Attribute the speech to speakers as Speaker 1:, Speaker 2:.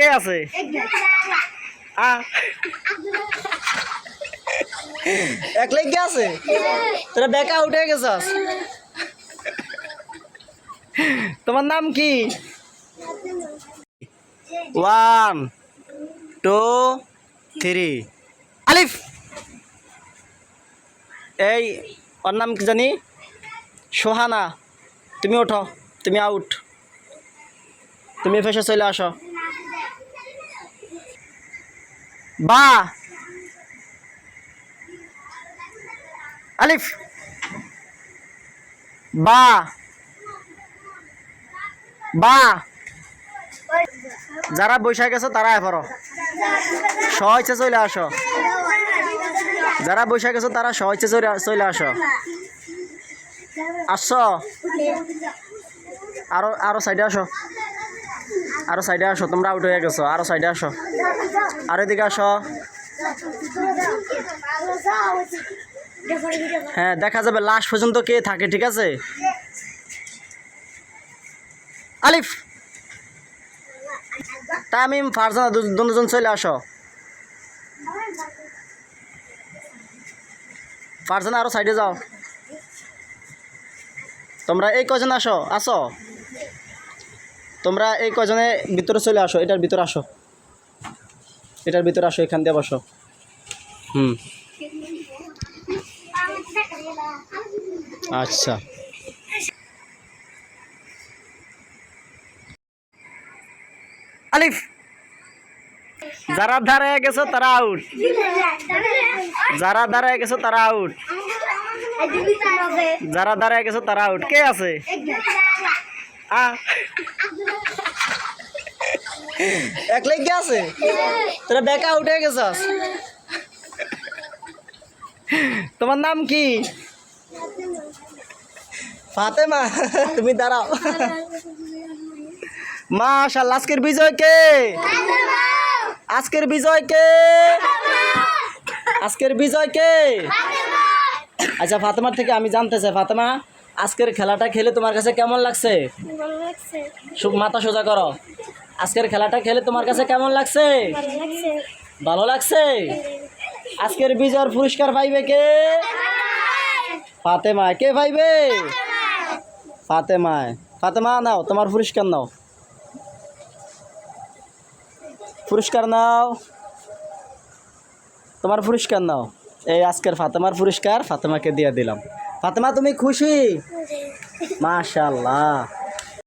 Speaker 1: কে আছে? আ। এক লেগে আছে? তোরা বেকা উঠে গেছস। তোমার নাম কি? One, two, three. আলিফ! এই, ওর নাম কি জানি? সোহানা। তুমি ওঠো, তুমি আউট। তুমি ফেসে চলে আসো। বা আলিফ। বা বা যারা বৈশাখ গেছো তারা এফারো সহজে চলে আসো। যারা বৈশাখ গেছো, তারা সহজে চলে আসো। আসছো আরও আরও সাইডে আসো। আরও সাইডে আসো, তোমরা আউট হয়ে গেছো, আরও সাইডে আসো। আরও এদিকে আসো। হ্যাঁ দেখা যাবে লাস্ট পর্যন্ত কে থাকে, ঠিক আছে? আলিফ! তামিম, ফারজানা দুজন চলে আসো। ফারজানা, আরও সাইডে যাও। তোমরা এই কজন আসো? আসো। তোমরা এই কজনে ভিতরে চলে আসো, এটার ভিতরে আসো। এটার ভিতরে আসো, এখান দিয়ে বসো। হুম। আচ্ছা। আলিফ, যারা ধারে গেছো তারা আউট যারা দাঁড়ায় গেছো তারা আউট যারা দাঁড়ায় গেছো তারা আউট কে আছে? এক লেগে আছে? তোরা বেকা উঠে গেছস। তোমার নাম কি? ফাতেমা তুমি দাঁড়াও। মাশাল্লাহ আজকের বিজয় কে? আজকের বিজয় কে? আজকের বিজয় কে? আচ্ছা ফাতেমার থেকে আমি জানতে চাই ফাতেমা। আজকের খেলাটা খেলে তোমার কাছে কেমন লাগছে? মাথা সোজা করো। আজকের খেলাটা খেলে তোমার কাছে কেমন লাগছে। ভালো লাগছে? আজকের বিজয়ের পুরস্কার পাইবে কে? ফাতেমা। কে পাইবে? ফাতেমায়। ফাতেমা নাও তোমার পুরস্কার নাও। পুরস্কার নাও। তোমার পুরস্কার নাও। এই আজকের ফাতেমার পুরস্কার ফাতেমাকে দিয়ে দিলাম। ফাতেমা তুমি খুশি? মাশাল্লাহ